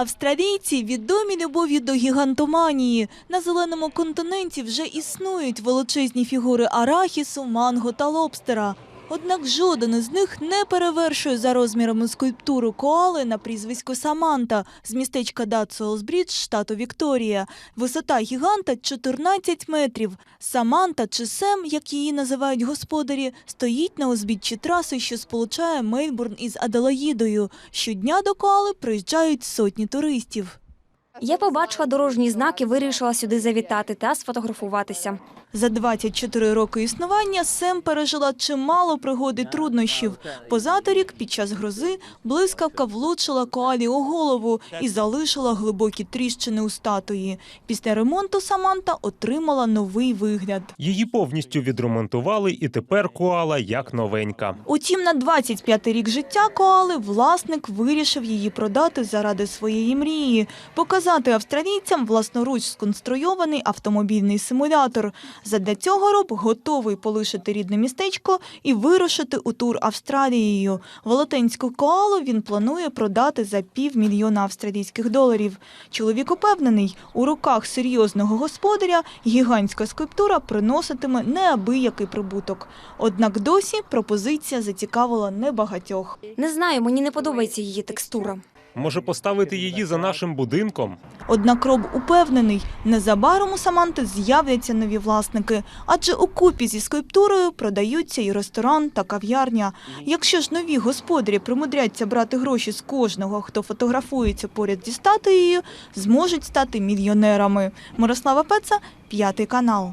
Австралійці відомі любов'ю до гігантоманії. На зеленому континенті вже існують величезні фігури арахісу, манго та лобстера. Однак жоден із них не перевершує за розмірами скульптуру коали на прізвисько Саманта з містечка Датсуелсбрідж, штату Вікторія. Висота гіганта 14 метрів. Саманта чи Сем, як її називають господарі, стоїть на узбіччі траси, що сполучає Мельбурн із Аделаїдою. Щодня до коали приїжджають сотні туристів. Я побачила дорожній знак і вирішила сюди завітати та сфотографуватися. За 24 роки існування Сем пережила чимало пригод і труднощів. Позаторік під час грози блискавка влучила коалі у голову і залишила глибокі тріщини у статуї. Після ремонту Саманта отримала новий вигляд. Її повністю відремонтували, і тепер коала як новенька. Утім, на 25-й рік життя коали власник вирішив її продати заради своєї мрії, показати австралійцям власноруч сконструйований автомобільний симулятор. Задля цього Роб готовий полишити рідне містечко і вирушити у тур Австралією. Велетенську коалу він планує продати за півмільйона австралійських доларів. Чоловік упевнений, у руках серйозного господаря гігантська скульптура приноситиме неабиякий прибуток. Однак досі пропозиція зацікавила небагатьох. Не знаю, мені не подобається її текстура. Може поставити її за нашим будинком? Однак Роб упевнений, незабаром у Саманти з'являться нові власники, адже у купі зі скульптурою продаються і ресторан та кав'ярня. Якщо ж нові господарі примудряться брати гроші з кожного, хто фотографується поряд зі статуєю, зможуть стати мільйонерами. Мирослава Пеца, п'ятий канал.